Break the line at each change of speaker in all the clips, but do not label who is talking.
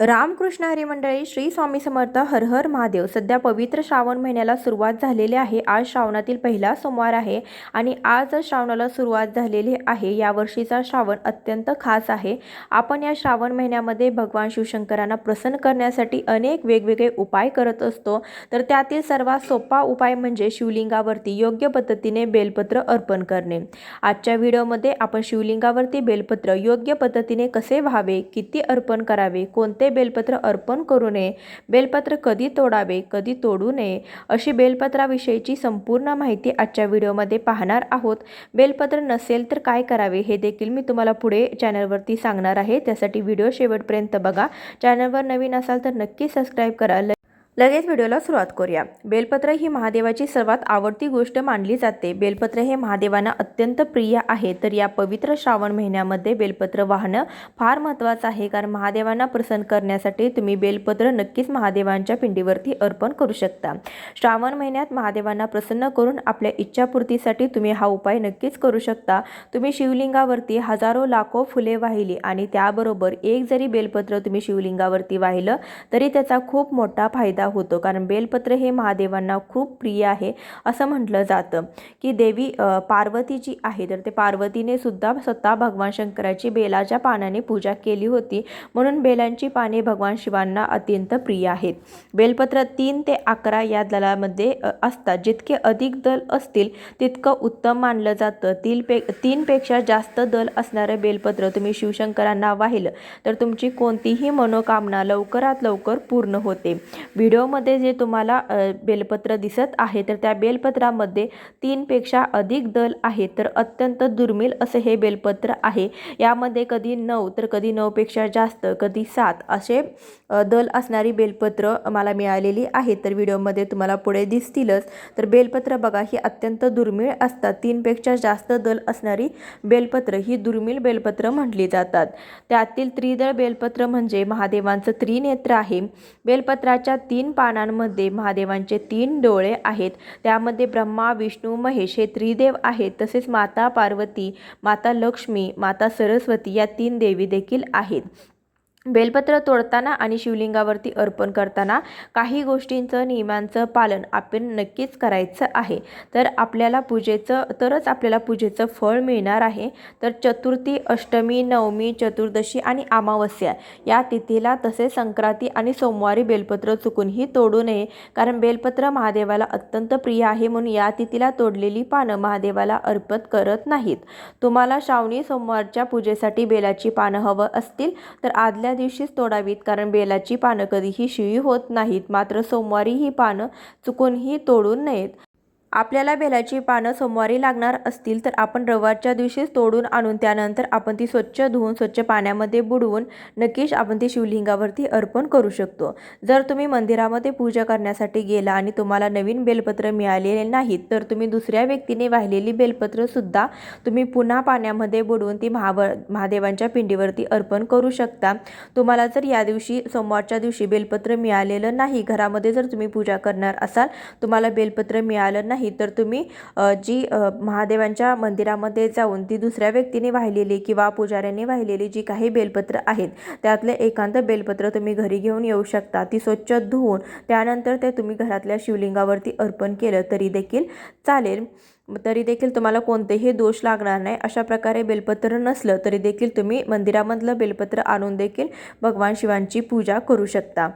रामकृष्ण हरी मंडळी श्री स्वामी समर्थ हर हर महादेव. सध्या पवित्र श्रावण महिन्याला सुरुवात झालेली आहे. आज श्रावणातील पहिला सोमवार आहे आणि आज श्रावणाला सुरुवात झालेली आहे. यावर्षीचा श्रावण अत्यंत खास आहे. आपण या श्रावण महिन्यामध्ये भगवान शिवशंकरांना प्रसन्न करण्यासाठी अनेक वेगवेगळे उपाय करत असतो. तर त्यातील सर्वात सोपा उपाय म्हणजे शिवलिंगावरती योग्य पद्धतीने बेलपत्र अर्पण करणे. आजच्या व्हिडिओमध्ये आपण शिवलिंगावरती बेलपत्र योग्य पद्धतीने कसे व्हावे किती अर्पण करावे कोणते बेलपत्र अर्पण करू नये. बेलपत्र कधी तोडावे कधी तोडू नये अशी बेलपत्राविषयीची संपूर्ण माहिती आजच्या व्हिडिओमध्ये पाहणार आहोत. बेलपत्र नसेल तर काय करावे हे देखील मी तुम्हाला पुढे चॅनलवरती सांगणार आहे. त्यासाठी व्हिडिओ शेवटपर्यंत बघा. चॅनलवर नवीन असाल तर नक्की सबस्क्राईब करा. लगेच व्हिडिओला सुरुवात करूया. बेलपत्र ही महादेवाची सर्वात आवडती गोष्ट मानली जाते. बेलपत्र हे महादेवांना अत्यंत प्रिय आहे. तर या पवित्र श्रावण महिन्यामध्ये बेलपत्र वाहणं फार महत्त्वाचं आहे. कारण महादेवांना प्रसन्न करण्यासाठी तुम्ही बेलपत्र नक्कीच महादेवांच्या पिंडीवरती अर्पण करू शकता. श्रावण महिन्यात महादेवांना प्रसन्न करून आपल्या इच्छापूर्तीसाठी तुम्ही हा उपाय नक्कीच करू शकता. तुम्ही शिवलिंगावरती हजारो लाखो फुले वाहिली आणि त्याबरोबर एक जरी बेलपत्र तुम्ही शिवलिंगावरती वाहिलं तरी त्याचा खूप मोठा फायदा होतो. कारण बेलपत्र हे महादेवांना खूप प्रिय आहे असं म्हटलं जातं. की देवी पार्वती जी आहे तर ते पार्वतीने सुद्धा स्वतः भगवान शंकराची बेलाच्या पानाने पूजा केली होती. म्हणून बेलांची पाने भगवान शिवांना अत्यंत प्रिय आहेत. बेलपत्र तीन ते अकरा या दलामध्ये असतात. जितके अधिक दल असतील तितकं उत्तम मानलं जातं. तीन पे तीनपेक्षा जास्त दल असणारं बेलपत्र तुम्ही शिवशंकरांना वाहिलं तर तुमची कोणतीही मनोकामना लवकरात लवकर पूर्ण होते. व्हिडिओमध्ये जे तुम्हाला अ, बेलपत्र दिसत आहे तर त्या बेलपत्रामध्ये तीनपेक्षा अधिक दल आहेत तर अत्यंत दुर्मिळ असे हे बेलपत्र आहे. यामध्ये कधी नऊ तर कधी नऊपेक्षा जास्त कधी सात असे दल असणारी बेलपत्र मला मिळालेली आहेत तर व्हिडिओमध्ये तुम्हाला पुढे दिसतीलच. तर बेलपत्र बघा ही अत्यंत दुर्मिळ असतात. तीनपेक्षा जास्त दल असणारी बेलपत्र ही दुर्मिळ बेलपत्र म्हटली जातात. त्यातील त्रिदळ बेलपत्र म्हणजे महादेवांचं त्रिनेत्र आहे. बेलपत्राच्या तीन पानांमध्ये महादेवांचे तीन डोळे आहेत. त्यामध्ये ब्रह्मा विष्णू महेश हे त्रिदेव आहेत. तसेच माता पार्वती माता लक्ष्मी माता सरस्वती या तीन देवी देखील आहेत. बेलपत्र तोडताना आणि शिवलिंगावरती अर्पण करताना काही गोष्टींचं नियमांचं पालन आपण नक्कीच करायचं आहे. तर आपल्याला पूजेचं तरच आपल्याला पूजेचं फळ मिळणार आहे. तर चतुर्थी अष्टमी नवमी चतुर्दशी आणि अमावस्या या तिथीला तसे संक्रांती आणि सोमवारी बेलपत्र चुकूनही तोडू नये. कारण बेलपत्र महादेवाला अत्यंत प्रिय आहे म्हणून या तिथीला तोडलेली पानं महादेवाला अर्पण करत नाहीत. तुम्हाला श्रावणी सोमवारच्या पूजेसाठी बेलाची पानं हवं असतील तर आदल्या दिवशीच तोडावीत कारण बेलाची पानं कधीही शिळी होत नाहीत. मात्र सोमवारी ही पानं चुकूनही तोडू नयेत. आपल्याला बेलाची पानं सोमवारी लागणार असतील तर आपण रविवारच्या दिवशीच तोडून आणून त्यानंतर आपण ती स्वच्छ धुवून स्वच्छ पाण्यामध्ये बुडवून नक्कीच आपण ती शिवलिंगावरती अर्पण करू शकतो. जर तुम्ही मंदिरामध्ये पूजा करण्यासाठी गेला आणि तुम्हाला नवीन बेलपत्र मिळालेले नाहीत तर तुम्ही दुसऱ्या व्यक्तीने वाहिलेली बेलपत्रसुद्धा तुम्ही पुन्हा पाण्यामध्ये बुडवून ती महाव महादेवांच्या पिंडीवरती अर्पण करू शकता. तुम्हाला जर या दिवशी सोमवारच्या दिवशी बेलपत्र मिळालेलं नाही घरामध्ये जर तुम्ही पूजा करणार असाल तुम्हाला बेलपत्र मिळालं नाही नाही तर तुम्ही जी महादेवांच्या मंदिरामध्ये जाऊन ती दुसऱ्या व्यक्तीने वाहिलेली किंवा पुजाऱ्याने वाहिलेली जी काही बेलपत्र आहेत त्यातले एकांत बेलपत्र तुम्ही घरी घेऊन येऊ शकता. ती स्वच्छ धुवून त्यानंतर ते तुम्ही घरातल्या शिवलिंगावरती अर्पण केलं तरी देखील चालेल. तरी देखील तुम्हाला कोणतेही दोष लागणार नाही. अशा प्रकारे बेलपत्र नसलं तरी देखील तुम्ही मंदिरामधलं बेलपत्र आणून देखील भगवान शिवांची पूजा करू शकता.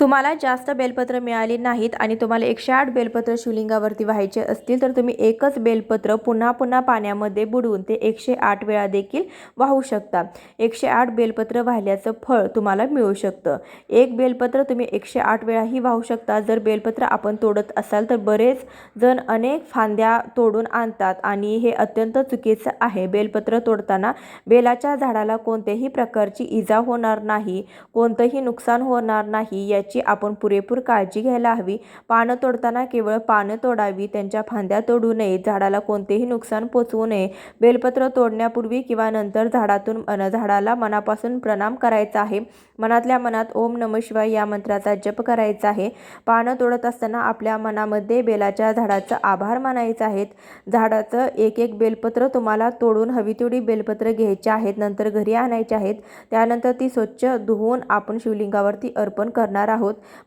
तुम्हाला जास्त बेलपत्र मिळाली नाहीत आणि तुम्हाला एकशे आठ बेलपत्र शिवलिंगावरती व्हायचे असतील तर तुम्ही एकच बेलपत्र पुन्हा पुन्हा पाण्यामध्ये बुडवून ते एकशे आठ वेळा देखील वाहू शकता. एकशे आठ बेलपत्र वाहिल्याचं फळ तुम्हाला मिळू शकतं. एक बेलपत्र तुम्ही एकशे आठ वेळाही वाहू शकता. जर बेलपत्र आपण तोडत असाल तर बरेच जण अनेक फांद्या तोडून आणतात आणि हे अत्यंत चुकीचं आहे. बेलपत्र तोडताना बेलाच्या झाडाला कोणत्याही प्रकारची इजा होणार नाही कोणतंही नुकसान होणार नाही या याची आपण पुरेपूर काळजी घ्यायला हवी. पानं तोडताना केवळ पानं तोडावी त्यांच्या फांद्या तोडू नये झाडाला कोणतेही नुकसान पोचवू नये. बेलपत्र तोडण्यापूर्वी किंवा नंतर झाडातून अन झाडाला मनापासून प्रणाम करायचा आहे. मनातल्या मनात ओम नम शिवाय या मंत्राचा जप करायचा आहे. पानं तोडत असताना आपल्या मनामध्ये बेलाच्या झाडाचं आभार मानायचं आहेत. झाडाचं एक एक बेलपत्र तुम्हाला तोडून हवी तेवढी बेलपत्र घ्यायची आहेत नंतर घरी आणायची आहेत. त्यानंतर ती स्वच्छ धुवून आपण शिवलिंगावरती अर्पण करणार आहोत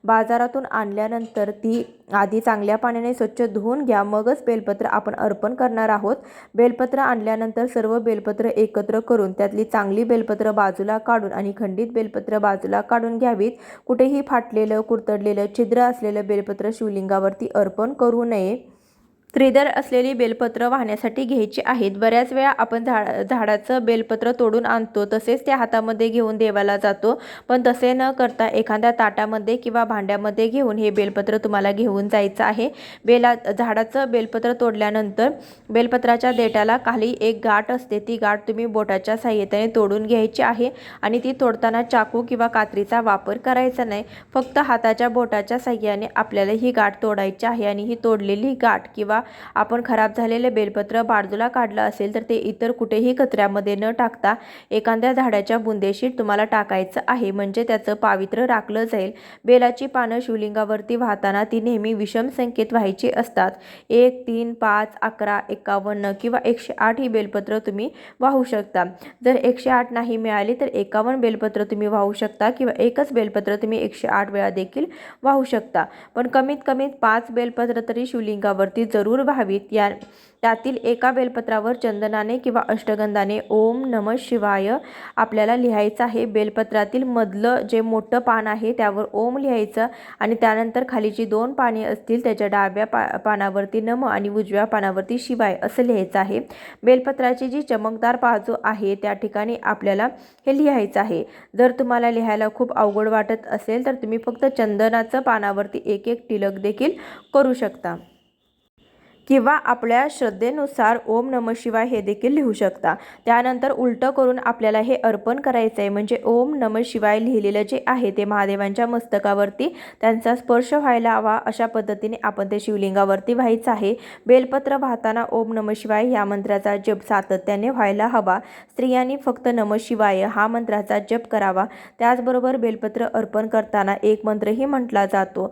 बाजारातून आणल्यानंतर ती आधी चांगल्या पाण्याने स्वच्छ धुवून घ्या मगच बेलपत्र आपण अर्पण करणार आहोत. बेलपत्र आणल्यानंतर सर्व बेलपत्र एकत्र करून त्यातली चांगली बेलपत्र बाजूला काढून आणि खंडित बेलपत्र बाजूला काढून घ्यावीत. कुठेही फाटलेलं कुरतडलेलं छिद्र असलेलं बेलपत्र शिवलिंगावरती अर्पण करू नये. त्रिदर असलेली बेलपत्र वाहण्यासाठी घ्यायची आहेत. बऱ्याच वेळा आपण झाड झाडाचं बेलपत्र तोडून आणतो. तसेच त्या हातामध्ये घेऊन देवाला जातो. पण तसे न करता एखाद्या ताटामध्ये किंवा भांड्यामध्ये घेऊन हे बेलपत्र तुम्हाला घेऊन जायचं आहे. बेला झाडाचं बेलपत्र तोडल्यानंतर बेलपत्राच्या देठाला खाली एक गाठ असते. ती गाठ तुम्ही बोटाच्या सहाय्याने तोडून घ्यायची आहे आणि ती तोडताना चाकू किंवा कात्रीचा वापर करायचा नाही. फक्त हाताच्या बोटाच्या साह्याने आपल्याला ही गाठ तोडायची आहे आणि ही तोडलेली गाठ किंवा आपण खराब झालेले बेलपत्र बाजूला काढलं असेल तर ते इतर कुठेही कचऱ्यामध्ये न टाकता एखाद्या झाडाच्या बुंदेशीत तुम्हाला टाकायचं आहे. म्हणजे त्याचं पावित्र्य राखलं जाईल. बेलाची पानं शिवलिंगावरती वाहताना ती नेहमी विषम संकेत व्हायची असतात. एक तीन पाच अकरा एकावन्न किंवा एकशे आठ ही बेलपत्र तुम्ही वाहू शकता. जर एकशे आठ नाही मिळाली तर एकावन्न बेलपत्र तुम्ही वाहू शकता किंवा एकच बेलपत्र तुम्ही एकशे आठ वेळा देखील वाहू शकता. पण कमीत कमी पाच बेलपत्र तरी शिवलिंगावरती जरूर व्हावीत या त्यातील एका बेलपत्रावर चंदनाने किंवा अष्टगंधाने ओम नम शिवाय आपल्याला लिहायचं आहे. बेलपत्रातील मधलं जे मोठं पान आहे त्यावर ओम लिहायचं आणि त्यानंतर खाली जी दोन पाने असतील त्याच्या डाव्या पा पानावरती नम आणि उजव्या पानावरती शिवाय असं लिहायचं आहे. बेलपत्राची जी चमकदार बाजू आहे त्या ठिकाणी आपल्याला हे लिहायचं आहे. जर तुम्हाला लिहायला खूप अवघड वाटत असेल तर तुम्ही फक्त चंदनाचं पानावरती एक एक टिलक देखील करू शकता. किंवा आपल्या श्रद्धेनुसार ओम नम शिवाय हे देखील लिहू शकता. त्यानंतर उलटं करून आपल्याला हे अर्पण करायचं आहे म्हणजे ओम नम शिवाय लिहिलेलं जे आहे ते महादेवांच्या मस्तकावरती त्यांचा स्पर्श व्हायला हवा अशा पद्धतीने आपण ते शिवलिंगावरती व्हायचं आहे. बेलपत्र वाहताना ओम नम शिवाय या मंत्राचा जप सातत्याने व्हायला हवा. स्त्रियांनी फक्त नम शिवाय हा मंत्राचा जप करावा. त्याचबरोबर बेलपत्र अर्पण करताना एक मंत्रही म्हटला जातो.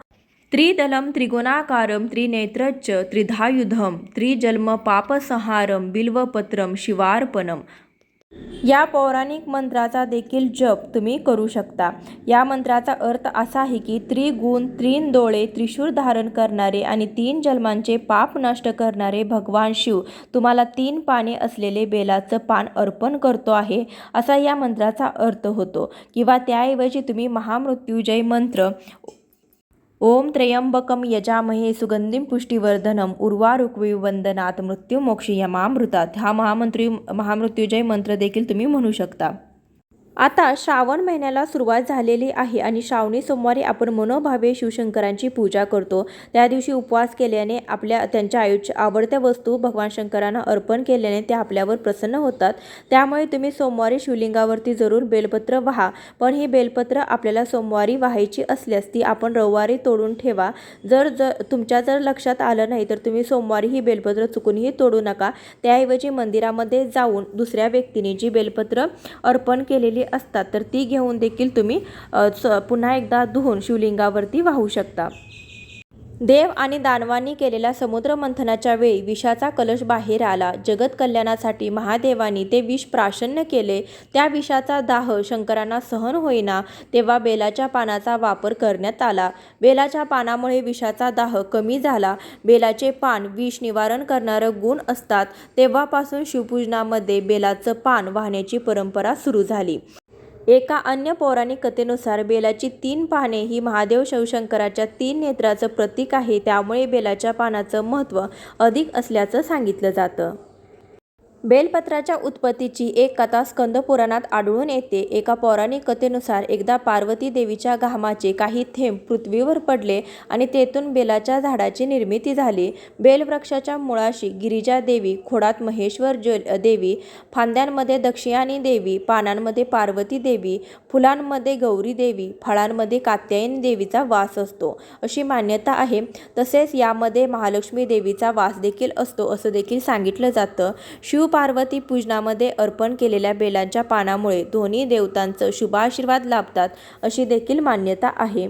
त्रिदलं त्रिगुणाकारं त्रिनेत्रच्च त्रिधायुधं त्रिजन्म पापसंहारं बिल्वपत्रं शिवार्पणम या पौराणिक मंत्राचा देखील जप तुम्ही करू शकता. या मंत्राचा अर्थ असा आहे की त्रिगुण त्रीन डोळे त्रिशूर धारण करणारे आणि तीन जन्मांचे पाप नष्ट करणारे भगवान शिव तुम्हाला तीन पाने असलेले बेलाचं पान अर्पण करतो आहे. असा या मंत्राचा अर्थ होतो. किंवा त्याऐवजी तुम्ही महामृत्युजय मंत्र ओम त्र्यंबकम यजामहे सुगंधिम पुष्टिवर्धनम उर्वारुक्विवंदनात मृत्युमोक्षयमामृतात. हा महामंत्री महामृत्युजय मंत्र देखील तुम्ही म्हणू शकता. आता श्रावण महिन्याला सुरुवात झालेली आहे आणि श्रावणी सोमवारी आपण मनोभावे शिवशंकरांची पूजा करतो. त्या दिवशी उपवास केल्याने आपल्या त्यांच्या आयुष्य आवडत्या वस्तू भगवान शंकरांना अर्पण केल्याने ते आपल्यावर प्रसन्न होतात. त्यामुळे तुम्ही सोमवारी शिवलिंगावरती जरूर बेलपत्र व्हा. पण ही बेलपत्र आपल्याला सोमवारी व्हायची असल्यास ती आपण रविवारी तोडून ठेवा. जर जर तुमच्या जर लक्षात आलं नाही तर तुम्ही सोमवारी ही बेलपत्र चुकूनही तोडू नका. त्याऐवजी मंदिरामध्ये जाऊन दुसऱ्या व्यक्तीने जी बेलपत्र अर्पण केलेली असतात तर ती घेऊन देखील तुम्ही पुन्हा एकदा धुवून शिवलिंगावरती वाहू शकता. देव आणि दानवांनी केलेल्या समुद्र मंथनाच्या वेळी विषाचा कलश बाहेर आला. जगत कल्याणासाठी महादेवानी ते विष प्राशन्य केले. त्या विषाचा दाह शंकरांना सहन होईना तेव्हा बेलाच्या पानाचा वापर करण्यात आला. बेलाच्या पानामुळे विषाचा दाह कमी झाला. बेलाचे पान विष निवारण करणारं गुण असतात. तेव्हापासून शिवपूजनामध्ये बेलाचं पान वाहण्याची परंपरा सुरू झाली. एका अन्य पौराणिक कथेनुसार बेलाची तीन पाने ही महादेव शिवशंकराच्या तीन नेत्राचं प्रतीक आहे त्यामुळे बेलाच्या पानाचं महत्त्व अधिक असल्याचं सांगितलं जातं. बेलपत्राच्या उत्पत्तीची एक कथा स्कंद पुराणात आढळून येते. एका पौराणिक कथेनुसार एकदा पार्वती देवीच्या घामाचे काही थेंब पृथ्वीवर पडले आणि तेथून बेलाच्या झाडाची निर्मिती झाली. बेलवृक्षाच्या मुळाशी गिरिजा देवी खोडात महेश्वर ज देवी फांद्यांमध्ये दक्षिणी देवी पानांमध्ये पार्वती देवी फुलांमध्ये गौरी देवी फळांमध्ये कात्यायनी देवीचा वास असतो. अशी मान्यता आहे. तसेच यामध्ये महालक्ष्मी देवीचा वास देखील असतो असं देखील सांगितलं जातं. शिव शिवपार्वती पूजनामध्ये अर्पण केलेल्या बेलांच्या पानामुळे दोन्ही देवतांचं शुभाशीर्वाद लाभतात अशी देखील मान्यता आहे.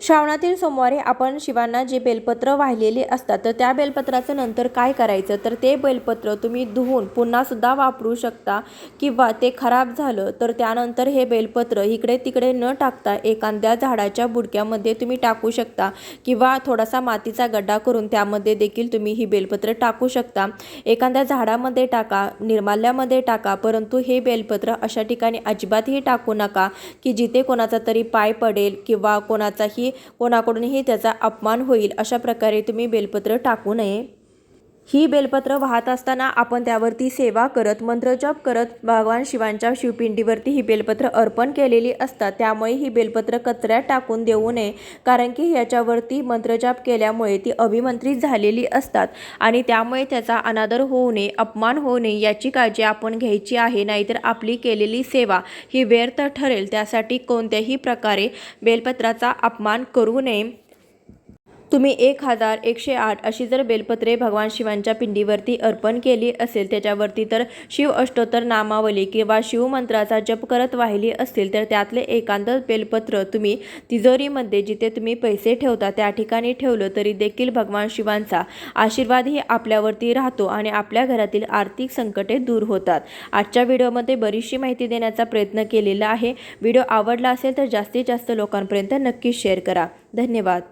श्रावणातील सोमवारी आपण शिवांना जे बेलपत्र वाहिलेले असतात तर त्या बेलपत्राचं नंतर काय करायचं? तर ते बेलपत्र तुम्ही धुवून पुन्हा सुद्धा वापरू शकता किंवा ते खराब झालं तर त्यानंतर हे बेलपत्र इकडे तिकडे न टाकता एखाद्या झाडाच्या बुडक्यामध्ये तुम्ही टाकू शकता किंवा थोडासा मातीचा गड्डा करून त्यामध्ये देखील तुम्ही ही बेलपत्र टाकू शकता. एखाद्या झाडामध्ये टाका निर्माल्यामध्ये टाका परंतु हे बेलपत्र अशा ठिकाणी अजिबातही टाकू नका की जिथे कोणाचा तरी पाय पडेल किंवा कोणाचाही कोणाकडूनही त्याचा अपमान होईल अशा प्रकारे तुम्ही बेलपत्र टाकू नये. ही बेलपत्र वाहत असताना आपण त्यावरती सेवा करत मंत्रजप करत भगवान शिवांच्या शिवपिंडीवरती ही बेलपत्र अर्पण केलेली असतात. त्यामुळे ही बेलपत्र कचऱ्यात टाकून देऊ नये कारण की याच्यावरती मंत्रजाप केल्यामुळे ती अभिमंत्रित झालेली असतात आणि त्यामुळे त्याचा अनादर होऊ नये अपमान होऊ नये याची काळजी आपण घ्यायची आहे. नाहीतर आपली केलेली सेवा ही व्यर्थ ठरेल. त्यासाठी कोणत्याही प्रकारे बेलपत्राचा अपमान करू नये. तुम्ही एक हजार एकशे आठ अशी जर बेलपत्रे भगवान शिवांच्या पिंडीवरती अर्पण केली असेल त्याच्यावरती तर शिव अष्टोत्तर नामावली किंवा शिवमंत्राचा जप करत वाहिली असतील तर त्यातले एकांत बेलपत्र तुम्ही तिजोरीमध्ये जिथे तुम्ही पैसे ठेवता त्या ठिकाणी ठेवलं तरी देखील भगवान शिवांचा आशीर्वादही आपल्यावरती राहतो आणि आपल्या घरातील आर्थिक संकटे दूर होतात. आजच्या व्हिडिओमध्ये बरीचशी माहिती देण्याचा प्रयत्न केलेला आहे. व्हिडिओ आवडला असेल तर जास्तीत जास्त लोकांपर्यंत नक्कीच शेअर करा. धन्यवाद.